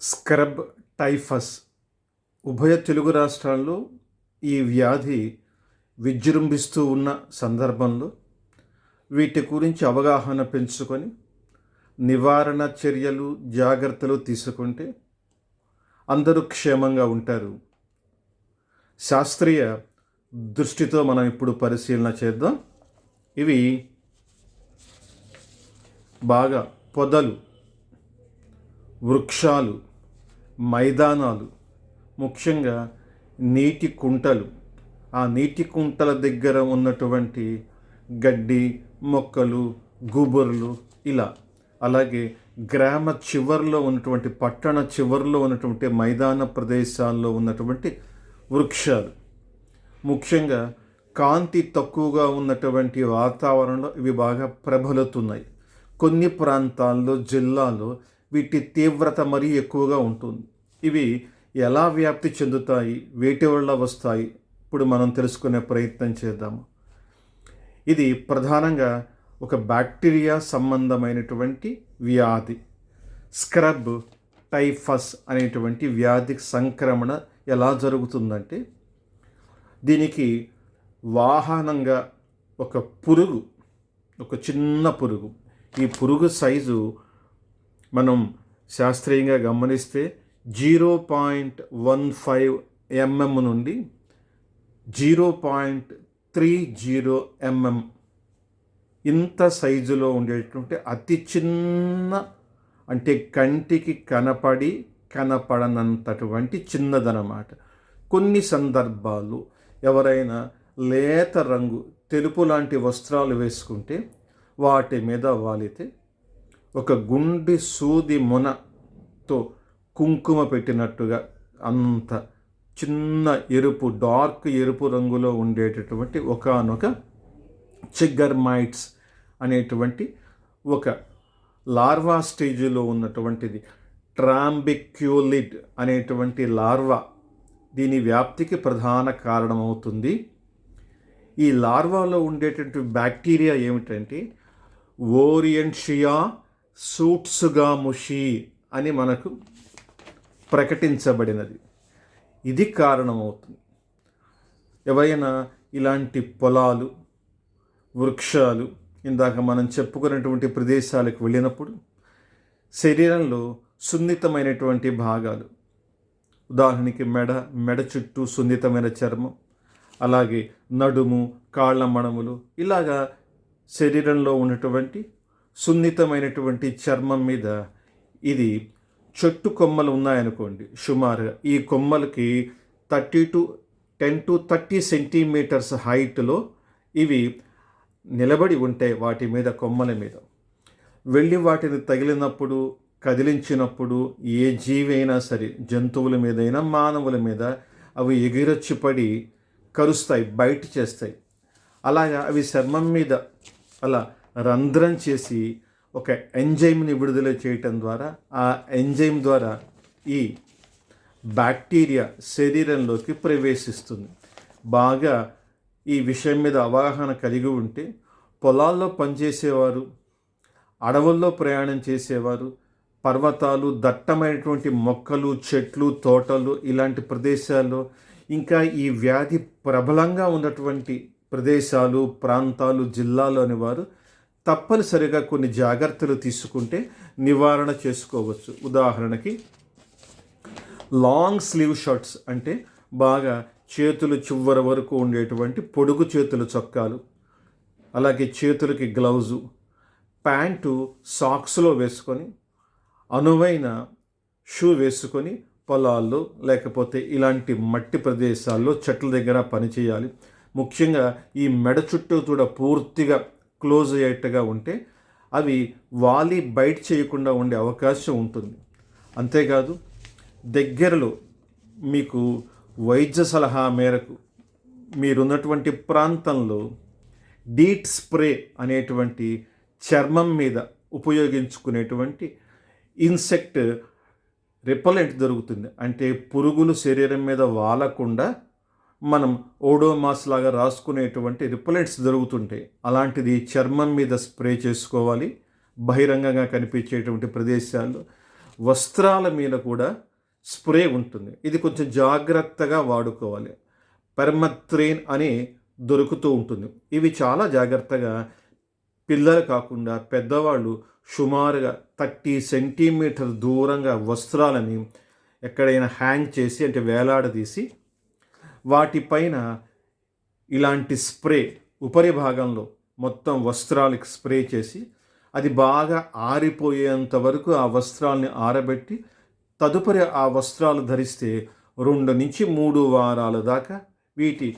Scrub typhus ఉభయ తెలుగు రాష్ట్రాల్లో ఈ వ్యాధి విజృంభిస్తూ ఉన్న సందర్భంలో వీటి గురించి అవగాహన పెంచుకొని నివారణ చర్యలు జాగ్రత్తలు తీసుకుంటే అందరూ క్షేమంగా ఉంటారు. శాస్త్రీయ దృష్టితో మనం ఇప్పుడు పరిశీలన చేద్దాం. ఇవి బాగా పొదలు వృక్షాలు మైదానాలు ముఖ్యంగా నీటి కుంటలు. ఆ నీటి కుంటల దగ్గర ఉన్నటువంటి గడ్డి మొక్కలు గుబుర్లు ఇలా. అలాగే గ్రామ చివరిలో ఉన్నటువంటి పట్టణ చివరిలో ఉన్నటువంటి మైదాన ప్రదేశాల్లో ఉన్నటువంటి వృక్షాలు. ముఖ్యంగా కాంతి తక్కువగా ఉన్నటువంటి వాతావరణంలో ఇవి బాగా ప్రబలుతున్నాయి. కొన్ని ప్రాంతాల్లో జిల్లాలో వీటి తీవ్రత మరీ ఎక్కువగా ఉంటుంది. ఇవి ఎలా వ్యాప్తి చెందుతాయి? వేటి వల్ల వస్తాయి? ఇప్పుడు మనం తెలుసుకునే ప్రయత్నం చేద్దాము ఇది ప్రధానంగా ఒక బ్యాక్టీరియా సంబంధమైనటువంటి వ్యాధి. స్క్రబ్ టైఫస్ అనేటువంటి వ్యాధి సంక్రమణ ఎలా జరుగుతుందంటే దీనికి వాహనంగా ఒక పురుగు ఒక చిన్న పురుగు. ఈ పురుగు సైజు మనం శాస్త్రీయంగా గమనిస్తే zero point one five MM నుండి zero point three zero MM ఇంత సైజులో ఉండేటువంటి అతి చిన్న అంటే కంటికి కనపడి కనపడనంతటువంటి చిన్నదనమాట. కొన్ని సందర్భాలు ఎవరైనా లేత రంగు తెలుపు లాంటి వస్త్రాలు వేసుకుంటే వాటి మీద వాలితే ఒక గుండి సూది మొనతో కుంకుమ పెట్టినట్టుగా అంత చిన్న ఎరుపు డార్క్ ఎరుపు రంగులో ఉండేటటువంటి ఒకనొక చిగ్గర్మైట్స్ అనేటువంటి ఒక లార్వా స్టేజ్లో ఉన్నటువంటిది. ట్రాంబిక్యూలిడ్ అనేటువంటి లార్వా దీని వ్యాప్తికి ప్రధాన కారణమవుతుంది. ఈ లార్వాలో ఉండేటటువంటి బ్యాక్టీరియా ఏమిటంటే ఓరియంషియా సూట్సుగాముషి అని మనకు ప్రకటించబడినది. ఇది కారణమవుతుంది. ఎవరైనా ఇలాంటి పొలాలు వృక్షాలు ఇందాక మనం చెప్పుకున్నటువంటి ప్రదేశాలకు వెళ్ళినప్పుడు శరీరంలో సున్నితమైనటువంటి భాగాలు ఉదాహరణకి మెడ మెడ చుట్టూ సున్నితమైన చర్మం అలాగే నడుము కాళ్ళ మణములు ఇలాగా శరీరంలో ఉన్నటువంటి సున్నితమైనటువంటి చర్మం మీద ఇది చెట్టు కొమ్మలు ఉన్నాయనుకోండి. సుమారుగా ఈ కొమ్మలకి thirty to ten to thirty centimetres హైట్లో ఇవి నిలబడి ఉంటాయి వాటి మీద కొమ్మల మీద. వెళ్ళి వాటిని తగిలినప్పుడు కదిలించినప్పుడు ఏ జీవైనా సరే జంతువుల మీదైనా మానవుల మీద అవి ఎగిరొచ్చి పడి కరుస్తాయి బయట చేస్తాయి. అలాగా అవి చర్మం మీద అలా రంధ్రం చేసి ఒక ఎంజైమ్ని విడుదల చేయటం ద్వారా ఆ ఎంజైమ్ ద్వారా ఈ బ్యాక్టీరియా శరీరంలోకి ప్రవేశిస్తుంది. బాగా ఈ విషయం మీద అవగాహన కలిగి ఉంటే పొలాల్లో పనిచేసేవారు అడవుల్లో ప్రయాణం చేసేవారు పర్వతాలు దట్టమైనటువంటి మొక్కలు చెట్లు తోటలు ఇలాంటి ప్రదేశాల్లో ఇంకా ఈ వ్యాధి ప్రబలంగా ఉన్నటువంటి ప్రదేశాలు ప్రాంతాలు జిల్లాలోని వారు తప్పనిసరిగా కొన్ని జాగ్రత్తలు తీసుకుంటే నివారణ చేసుకోవచ్చు. ఉదాహరణకి లాంగ్ స్లీవ్ షర్ట్స్ అంటే బాగా చేతులు చివరి వరకు ఉండేటువంటి పొడుగు చేతుల చొక్కాలు అలాగే చేతులకి గ్లౌజు ప్యాంటు సాక్స్లో వేసుకొని అనువైన షూ వేసుకొని పొలాల్లో లేకపోతే ఇలాంటి మట్టి ప్రదేశాల్లో చెట్ల దగ్గర పనిచేయాలి. ముఖ్యంగా ఈ మెడ చుట్టూ కూడా పూర్తిగా క్లోజ్ అయ్యేట్టుగా ఉంటే అవి వాలి బయట చేయకుండా ఉండే అవకాశం ఉంటుంది. అంతేకాదు దగ్గరలో మీకు వైద్య సలహా మేరకు మీరున్నటువంటి ప్రాంతంలో డీట్ స్ప్రే అనేటువంటి చర్మం మీద ఉపయోగించుకునేటువంటి ఇన్సెక్ట్ రిపలెంట్ దొరుకుతుంది. అంటే పురుగులు శరీరం మీద వాలకుండా మనం ఓడోమాస్ లాగా రాసుకునేటువంటి రిపలెంట్స్ దొరుకుతుంటాయి అలాంటిది చర్మం మీద స్ప్రే చేసుకోవాలి. బహిరంగంగా కనిపించేటువంటి ప్రదేశాల్లో వస్త్రాల మీద కూడా స్ప్రే ఉంటుంది. ఇది కొంచెం జాగ్రత్తగా వాడుకోవాలి. పెర్మత్రేన్ అని దొరుకుతూ ఉంటుంది. ఇవి చాలా జాగ్రత్తగా పిల్లలు కాకుండా పెద్దవాళ్ళు సుమారుగా థర్టీ సెంటీమీటర్ దూరంగా వస్త్రాలని ఎక్కడైనా హ్యాంగ్ చేసి అంటే వేలాడదీసి వాటిపైన ఇలాంటి స్ప్రే ఉపరి భాగంలో మొత్తం వస్త్రాలకి స్ప్రే చేసి అది బాగా ఆరిపోయేంత వరకు ఆ వస్త్రాలని ఆరబెట్టి తదుపరి ఆ వస్త్రాలు ధరిస్తే రెండు నుంచి మూడు వారాల దాకా వీటి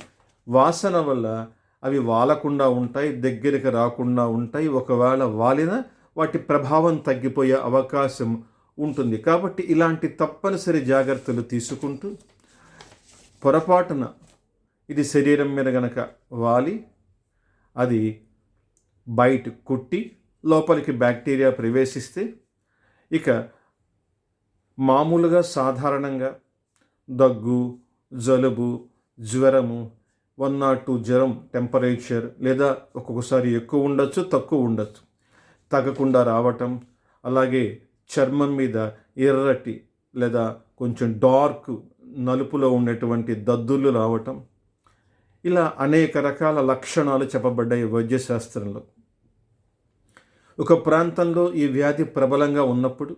వాసన వల్ల అవి వాలకుండా ఉంటాయి దగ్గరికి రాకుండా ఉంటాయి. ఒకవేళ వాలిన వాటి ప్రభావం తగ్గిపోయే అవకాశం ఉంటుంది. కాబట్టి ఇలాంటి తప్పనిసరి జాగ్రత్తలు తీసుకుంటూ పొరపాటున ఇది శరీరం మీద గనక వాలి అది బయట కుట్టి లోపలికి బ్యాక్టీరియా ప్రవేశిస్తే ఇక మామూలుగా సాధారణంగా దగ్గు జలుబు జ్వరము వన్ నాట్ టూ జ్వరం టెంపరేచర్ లేదా ఒక్కొక్కసారి ఎక్కువ ఉండొచ్చు తక్కువ ఉండొచ్చు. తగ్గకుండా రావటం అలాగే చర్మం మీద ఎర్రటి లేదా కొంచెం డార్క్ నలుపులో ఉండేటువంటి దద్దులు రావటం ఇలా అనేక రకాల లక్షణాలు చెప్పబడ్డాయి వైద్యశాస్త్రంలో. ఒక ప్రాంతంలో ఈ వ్యాధి ప్రబలంగా ఉన్నప్పుడు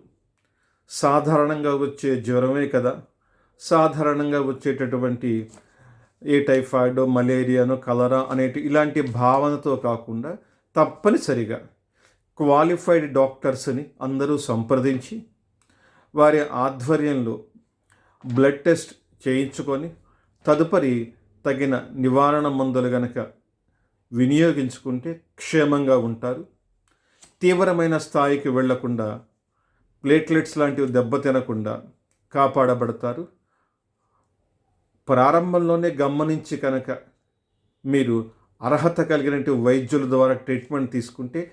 సాధారణంగా వచ్చే జ్వరమే కదా. సాధారణంగా వచ్చేటటువంటి ఏ టైఫాయిడ్ మలేరియాను కలరా అనేటి ఇలాంటి భావనతో కాకుండా తప్పనిసరిగా క్వాలిఫైడ్ డాక్టర్స్ని అందరూ సంప్రదించి వారి ఆధ్వర్యంలో బ్లడ్ టెస్ట్ చేయించుకొని తదుపరి తగిన నివారణ మందులు గనక వినియోగించుకుంటే క్షేమంగా ఉంటారు. తీవ్రమైన స్థాయికి వెళ్ళకుండా ప్లేట్లెట్స్ లాంటివి దెబ్బతినకుండా కాపాడబడతారు. ప్రారంభంలోనే గమనించి కనుక మీరు అర్హత కలిగినటువంటి వైద్యుల ద్వారా ట్రీట్మెంట్ తీసుకుంటే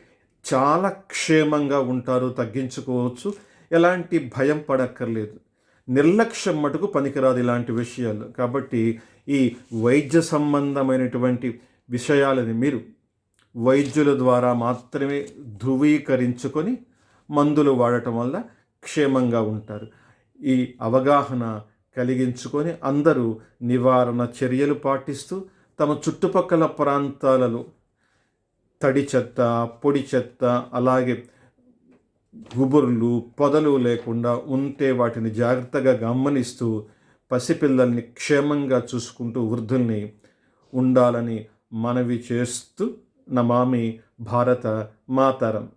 చాలా క్షేమంగా ఉంటారు తగ్గించుకోవచ్చు. ఎలాంటి భయం పడక్కర్లేదు. నిర్లక్ష్యం మటుకు పనికిరాదు ఇలాంటి విషయాలు. కాబట్టి ఈ వైద్య సంబంధమైనటువంటి విషయాలని మీరు వైద్యుల ద్వారా మాత్రమే ధృవీకరించుకొని మందులు వాడటం వల్ల క్షేమంగా ఉంటారు. ఈ అవగాహన కలిగించుకొని అందరూ నివారణ చర్యలు పాటిస్తూ తమ చుట్టుపక్కల ప్రాంతాలలో తడి చెత్త పొడి చెత్త అలాగే గుబుర్లు పొదలు లేకుండా ఉంటే వాటిని జాగ్రత్తగా గమనిస్తూ పసిపిల్లల్ని క్షేమంగా చూసుకుంటూ వృద్ధుల్ని ఉండాలని మనవి చేస్తూ నమామి భారత మాతరం.